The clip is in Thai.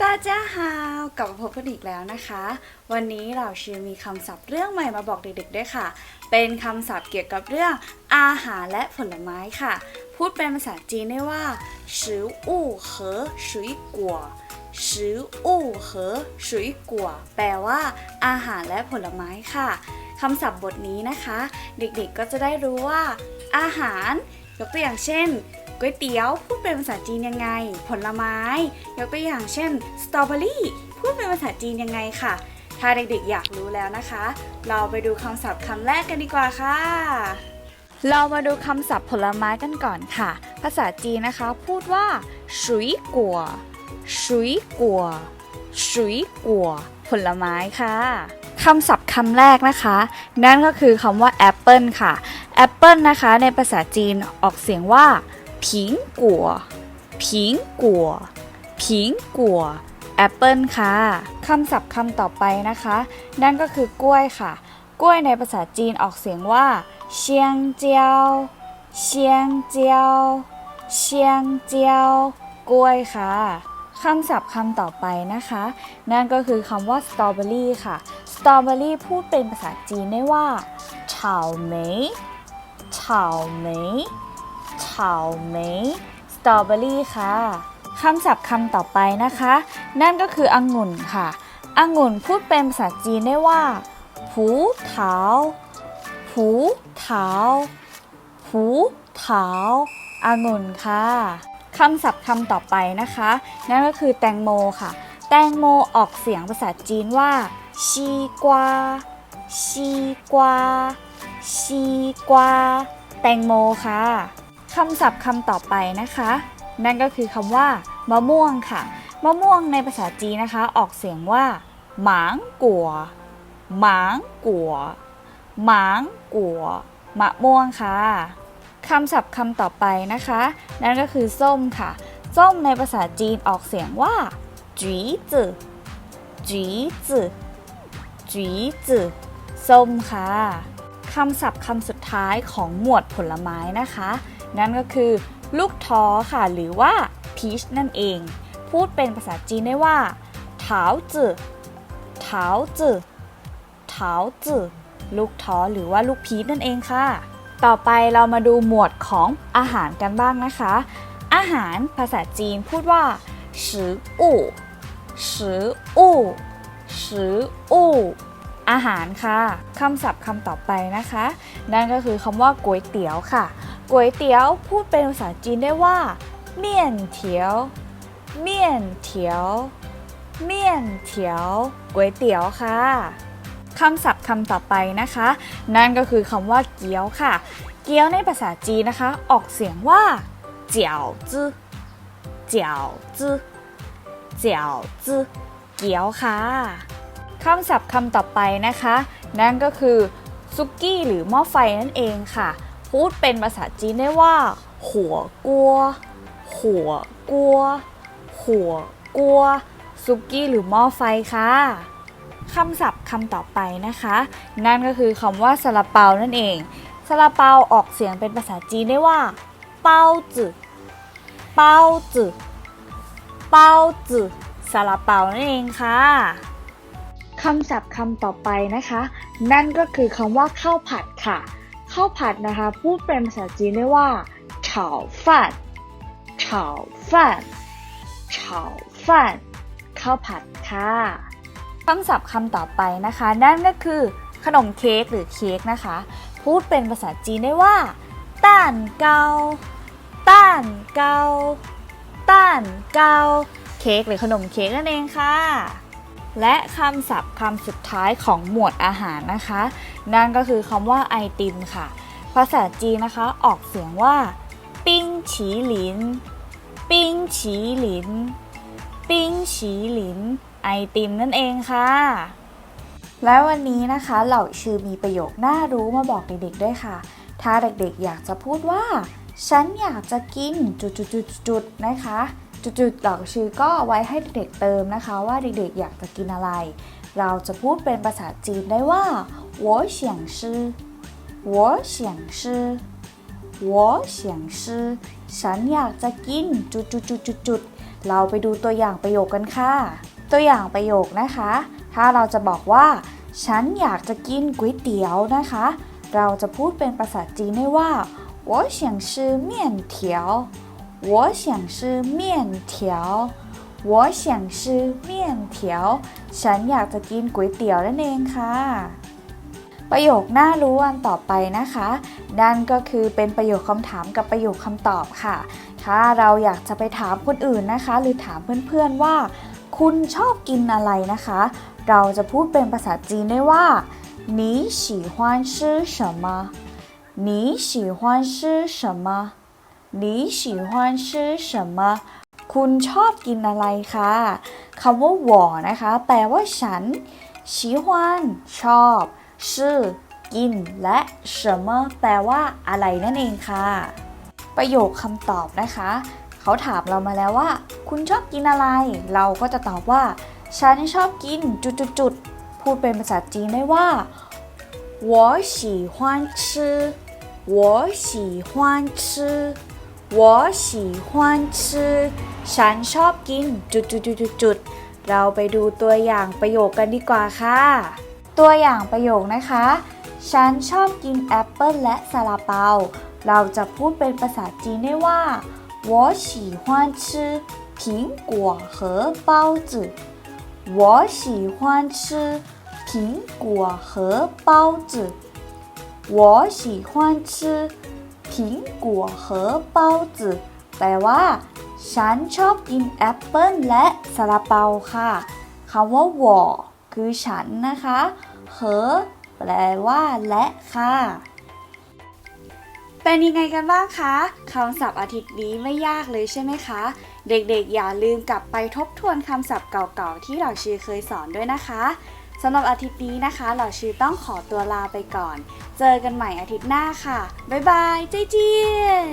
ตาจ้าฮาวกลับมาพบกันอีกแล้วนะคะ วันนี้เราชิวมีคำศัพท์เรื่องใหม่มาบอกเด็กๆด้วยค่ะ เป็นคำศัพท์เกี่ยวกับเรื่องอาหารและผลไม้ค่ะ พูดเป็นภาษาจีนได้ว่าชิวอู้เหอสุยกัวชิวอู้เหอสุยกัวแปลว่า อาหารและผลไม้ค่ะคำศัพท์บทนี้นะคะ เด็กๆก็จะได้รู้ว่า อาหาร ยกตัวอย่างเช่น ก๋วยเตี๋ยวพูดเป็นภาษาจีนยังไง ผลไม้ ยกตัวอย่างเช่นสตรอเบอรี่พูดเป็นภาษาจีนยังไงค่ะ ถ้าเด็กๆอยากรู้แล้วนะคะ เราไปดูคำศัพท์คำแรกกันดีกว่าค่ะ เรามาดูคำศัพท์ผลไม้กันก่อนค่ะ ภาษาจีนนะคะ พูดว่าสุยกัวสุยกัวสุยกัวผลไม้ค่ะคำศัพท์คำแรกนะคะ นั่นก็คือคำว่าแอปเปิลค่ะแอปเปิลนะคะ ในภาษาจีนออกเสียงว่า ผิงกัวผิงกัวผิงกัวแอปเปิลค่ะ คำศัพท์คำต่อไปนะคะ นั่นก็คือกล้วยค่ะ กล้วยในภาษาจีนออกเสียงว่าเชียงเจียวเชียงเจียวเชียงเจียว กล้วยค่ะคำศัพท์คำต่อไปนะคะ นั่นก็คือคำว่าสตรอเบอรี่ค่ะสตรอเบอรี่พูดเป็นภาษาจีนได้ว่าเฉาเหมยเฉาเหมย เฉาเหมยสตรอเบอรี่ค่ะคำศัพท์คำต่อไปนะคะ นั่นก็คือองุ่นค่ะองุ่นพูดเป็นภาษาจีนได้ว่า ผูเถาผูเถาผูเถาอางุ่นค่ะคำศัพท์คำต่อไปนะคะ นั่นก็คือแตงโมค่ะ แตงโมออกเสียงภาษาจีนว่าชีกวาชีกวาชีกวาแตงโมค่ะ คำศัพท์คำต่อไปนะคะ นั่นก็คือคำว่ามะม่วงค่ะ มะม่วงในภาษาจีนนะคะ ออกเสียงว่าหมางกัวหมางกัวหมางกัวมะม่วงค่ะคำศัพท์คำต่อไปนะคะ นั่นก็คือส้มค่ะ ส้มในภาษาจีนออกเสียงว่าจีจือจีจือจีจือส้มค่ะคำศัพท์คำสุดท้ายของหมวดผลไม้นะคะ นั่นก็คือ ลูกท้อค่ะ หรือว่าพีชนั่นเอง พูดเป็นภาษาจีนได้ว่าเท้าจื่อเถาจื่อเถาจื่อลูกท้อหรือว่าลูกพีชนั่นเองค่ะ ต่อไปเรามาดูหมวดของอาหารกันบ้างนะคะ อาหารภาษาจีนพูดว่าชิออู่ชิออู่ชิอู่อาหารค่ะ คำศัพท์คำต่อไปนะคะ นั่นก็คือคำว่าก๋วยเตี๋ยวค่ะ ก๋วยเตี๋ยวพูดเป็นภาษาจีนได้ว่า เมี่ยนเถียว เมี่ยนเถียว เมี่ยนเถียว ก๋วยเตี๋ยวค่ะคำศัพท์คำต่อไปนะคะ นั่นก็คือคำว่าเกี๊ยวค่ะ เกี๊ยวในภาษาจีนนะคะ ออกเสียงว่าเจียวจื้อเจียวจื้อเจียวจื้อเกี๊ยวค่ะคำศัพท์คำต่อไปนะคะ นั่นก็คือซุกี้หรือหม้อไฟนั่นเองค่ะ พูดเป็นภาษาจีนได้ว่า หัวกัว หัวกัว หัวกัวซุกี้หรือหม้อไฟค่ะคำศัพท์คำต่อไปนะคะ นั่นก็คือคำว่าซาลาเปานั่นเองซาลาเปาออกเสียงเป็นภาษาจีนได้ว่า เปาจือเปาจือเปาจือซาลาเปานั่นเองค่ะคำศัพท์คำต่อไปนะคะ นั่นก็คือคำว่าข้าวผัดค่ะ ข้าวผัดนะคะ พูดเป็นภาษาจีนได้ว่า炒饭炒饭炒饭ข้าวผัดค่ะ คำศัพท์คำต่อไปนะคะ นั่นก็คือขนมเค้กหรือเค้กนะคะ พูดเป็นภาษาจีนได้ว่าต้านเกาต้านเกาต้านเกาเค้กหรือขนมเค้กนั่นเองค่ะ และคำศัพท์คำสุดท้ายของหมวดอาหารนะคะ นั่นก็คือคำว่าไอติมค่ะ ภาษาจีนนะคะออกเสียงว่าปิ้งฉีหลินปิ้งฉีหลินปิ้งฉีหลินไอติมนั่นเองค่ะ และวันนี้นะคะเหล่าชื่อมีประโยคน่ารู้มาบอกเด็กๆด้วยค่ะ ถ้าเด็กๆอยากจะพูดว่า ฉันอยากจะกินจุดๆๆนะคะ จุดๆเหล่าชื่อก็ไว้ให้เด็กๆเติมนะคะ ว่าเด็กๆอยากจะกินอะไร เราจะพูดเป็นภาษาจีนได้ว่า我想吃我想吃我 我想吃ฉันอยากจะกินจุดจุดจุดจุดจุดเราไปดูตัวอย่างประโยคกันค่ะ ตัวอย่างประโยคนะคะ ถ้าเราจะบอกว่า ฉันอยากจะกินก๋วยเตี๋ยวนะคะ เราจะพูดเป็นภาษาจีนได้ว่า我想吃面条 我想吃面条我想吃面条ฉันอยากจะกินก๋วยเตี๋ยวนั่นเองค่ะ ประโยคน่ารู้อันต่อไปนะคะ นั่นก็คือเป็นประโยคคำถามกับประโยคคำตอบค่ะ ถ้าเราอยากจะไปถามคนอื่นนะคะ หรือถามเพื่อนๆว่า คุณชอบกินอะไรนะคะ เราจะพูดเป็นภาษาจีนได้ว่า你喜欢吃什么你喜欢吃什么 你喜欢吃什么คุณชอบกินอะไรคะคำว่า我นะคะ แปลว่าฉัน喜欢ชอบชื่อกิน และ什么แปลว่าอะไรนั่นเองค่ะ ประโยคคำตอบนะคะ เขาถามเรามาแล้วว่า คุณชอบกินอะไร เราก็จะตอบว่า ฉันชอบกินจุดๆๆพูดเป็นภาษาจีนได้ว่า我喜欢吃我喜欢吃 我喜欢吃ฉันชอบกินจุดๆๆๆเราไปดูตัวอย่างประโยคกันดีกว่าค่ะ ตัวอย่างประโยคนะคะ ฉันชอบกินแอปเปิลและซาลาเปา เราจะพูดเป็นภาษาจีนได้ว่า我喜欢吃苹果和包子我喜欢吃苹果和包子我喜欢吃 ผิงกัวเหอเปาจืแปลว่า ฉันชอบกินแอปเปิ้ลและซาลาเปาค่ะคำว่าวอคือฉันนะคะเหอแปลว่า และค่ะ เป็นยังไงกันบ้างคะคำศัพท์อาทิตย์นี้ไม่ยากเลยใช่ไหมคะ เด็กๆ อย่าลืมกลับไปทบทวนคำศัพท์เก่าๆ ที่เราชีเคยสอนด้วยนะคะ สำหรับอาทิตย์นี้นะคะ เหล่าชื่อต้องขอตัวลาไปก่อน เจอกันใหม่อาทิตย์หน้าค่ะ บ๊ายบายเจ๊จียน